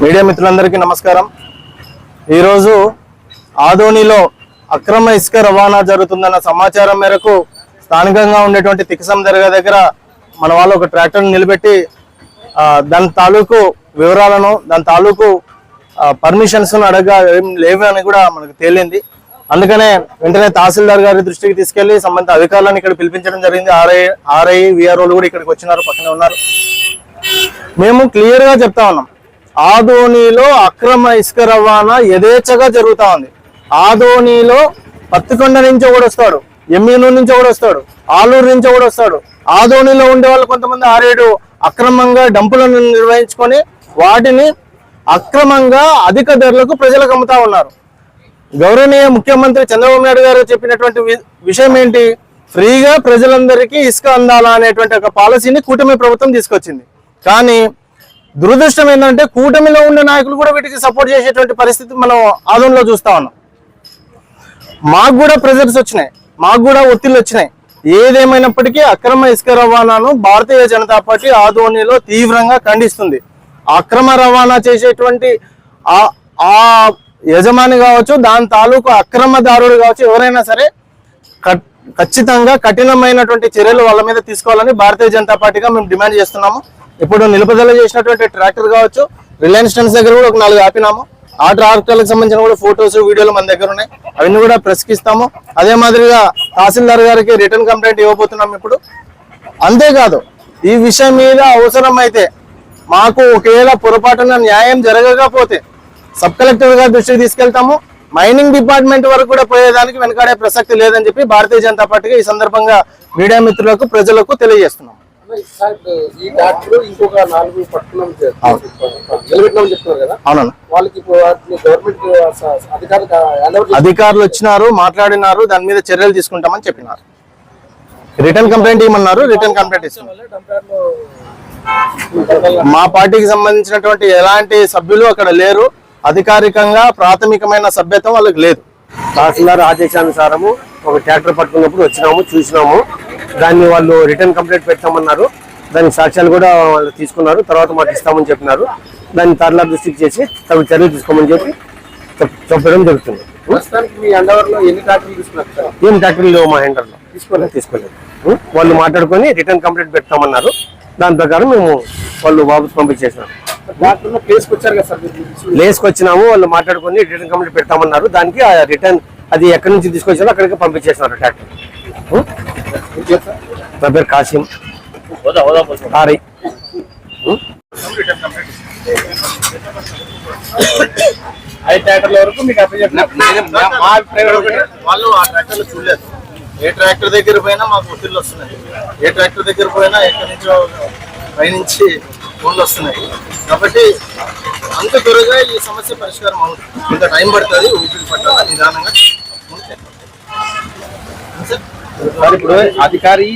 Media మిత్రులందరికీ నమస్కారం. ఈరోజు ఆదోనిలో అక్రమ ఇసుక రవాణా జరుగుతుందన్న సమాచారం మేరకు స్థానికంగా ఉండేటువంటి తికసం దర్గా దగ్గర మన వాళ్ళు ఒక ట్రాక్టర్ని నిలబెట్టి దాని తాలూకు వివరాలను దాని తాలూకు పర్మిషన్స్ అడగా ఏం లేవు అని కూడా మనకు తేలింది. అందుకనే వెంటనే తహసీల్దార్ గారి దృష్టికి తీసుకెళ్ళి సంబంధిత అధికారులను ఇక్కడ పిలిపించడం జరిగింది. ఆర్ఐ ఆర్ఐ విఆర్ఓలు కూడా ఇక్కడికి వచ్చినారు పక్కనే ఉన్నారు. మేము క్లియర్గా చెప్తా ఉన్నాం. ఆదోనిలో అక్రమ ఇసుక రవాణా యథేచ్ఛగా జరుగుతా ఉంది. ఆదోనిలో పత్తికొండ నుంచి కూడా వస్తాడు ఎమ్మినూరు నుంచి కూడా వస్తాడు ఆలూరు నుంచి కూడా వస్తాడు. ఆదోనిలో ఉండే వాళ్ళు కొంతమంది ఆరేడు అక్రమంగా డంపులను నిర్వహించుకొని వాటిని అక్రమంగా అధిక ధరలకు ప్రజలకు అమ్ముతా ఉన్నారు. గౌరవనీయ ముఖ్యమంత్రి చంద్రబాబు నాయుడు గారు చెప్పినటువంటి వి- విషయం ఏంటి? ఫ్రీగా ప్రజలందరికీ ఇసుక అందాలా అనేటువంటి ఒక పాలసీని కూటమి ప్రభుత్వం తీసుకొచ్చింది. కానీ దురదృష్టం ఏంటంటే కూటమిలో ఉండే నాయకులు కూడా వీటికి సపోర్ట్ చేసేటువంటి పరిస్థితి మనం ఆదంలో చూస్తా ఉన్నాం. మాకు కూడా ప్రెజర్స్ వచ్చినాయి. మాకు కూడా ఒత్తిళ్ళు వచ్చినాయి. ఏదేమైనప్పటికీ అక్రమ ఇసుక రవాణాను భారతీయ జనతా పార్టీ ఆధోనిలో తీవ్రంగా ఖండిస్తుంది. అక్రమ రవాణా చేసేటువంటి ఆ ఆ యజమాని కావచ్చు దాని తాలూకు అక్రమదారుడు కావచ్చు ఎవరైనా సరే కట్- ఖచ్చితంగా కఠినమైనటువంటి చర్యలు వాళ్ళ మీద తీసుకోవాలని భారతీయ జనతా పార్టీగా మేము డిమాండ్ చేస్తున్నాము. ఇప్పుడు నిలుపుదల చేసినటువంటి ట్రాక్టర్ కావచ్చు రిలయన్స్ ట్రెండ్స్ దగ్గర కూడా ఒక నాలుగు ఆపినాము. ఆ ట్రాక్టర్లకు సంబంధించిన కూడా ఫొటోస్ వీడియోలు మన దగ్గర ఉన్నాయి. అవన్నీ కూడా ప్రశ్నిస్తాము. అదే మాదిరిగా తహసీల్దార్ గారికి రిటర్న్ కంప్లైంట్ ఇవ్వబోతున్నాం ఇప్పుడు. అంతేకాదు ఈ విషయం మీద అవసరమైతే మాకు ఒకవేళ పొరపాటున న్యాయం జరగకపోతే సబ్ కలెక్టర్ గారి దృష్టికి తీసుకెళ్తాము. మైనింగ్ డిపార్ట్మెంట్ వరకు కూడా పోయేదానికి వెనకాడే ప్రసక్తి లేదని చెప్పి భారతీయ జనతా పార్టీకి ఈ సందర్భంగా మీడియా మిత్రులకు ప్రజలకు తెలియజేస్తున్నాం ఈ డాక్టర్ ఇంకొక నాలుగు నిలబెట్టినామని చెప్తున్నారు కదా. అవునన్నా వాళ్ళకి గవర్నమెంట్ అధికారులు వచ్చినారు మాట్లాడినారు దాని మీద చర్యలు తీసుకుంటామని చెప్పినారు. రిటర్న్ కంప్లైంట్ ఇవ్వమన్నారు రిటర్న్ కంప్లైంట్ ఇస్తున్నాం మా పార్టీకి సంబంధించినటువంటి ఎలాంటి సభ్యులు అక్కడ లేరు. అధికారికంగా ప్రాథమికమైన సభ్యత్వం వాళ్ళకి లేదు. తహసీల్దార్ ఆదేశానుసారము ఒక ట్రాక్టర్ పట్టుకున్నప్పుడు వచ్చినాము చూసినాము. దాన్ని వాళ్ళు రిటర్న్ కంప్లైంట్ పెట్టామన్నారు దాని సాక్ష్యాలు కూడా వాళ్ళు తీసుకున్నారు. తర్వాత మాకు ఇస్తామని చెప్పినారు. దాన్ని తర్లా దృష్టికి చేసి తగు చర్యలు తీసుకోమని చెప్పి చెప్- చెప్పడం జరుగుతుంది. ఏం ట్రాక్టర్లు లేవు మా హ్యాండర్లో తీసుకోలేదు. తీసుకోలేదు? వాళ్ళు మాట్లాడుకొని రిటర్న్ కంప్లైంట్ పెడతామన్నారు. దాని ప్రకారం మేము వాళ్ళు వాపస్ పంపించేసినాం. ప్లేస్కి వచ్చినాము. వాళ్ళు మాట్లాడుకొని రిటర్న్ కంప్లైంట్ పెడతామన్నారు. దానికి ఆ రిటర్న్ అది ఎక్కడి నుంచి తీసుకొచ్చారో అక్కడికి పంపించేసినారు ట్రాక్టర్? నా పేరు కాసిం. ఆర్ఐ ఐదు ట్రాక్టర్ల వరకు మీకు వాళ్ళు ఆ ట్రాక్టర్లు చూడలేదు. ఏ ట్రాక్టర్ దగ్గర పోయినా మాకు ఒత్తిళ్ళు వస్తున్నాయి. ఏ ట్రాక్టర్ దగ్గర పోయినా ఎక్కడి నుంచో పైనుంచి ఫోన్లు వస్తున్నాయి. కాబట్టి అంత త్వరగా ఈ సమస్య పరిష్కారం అవుతుంది ఇంత టైం పడుతుంది ఊపిరి పట్టాలి నిదానంగా ముందుకు వెళ్ళాలి. సార్ ఇప్పుడు అధికారి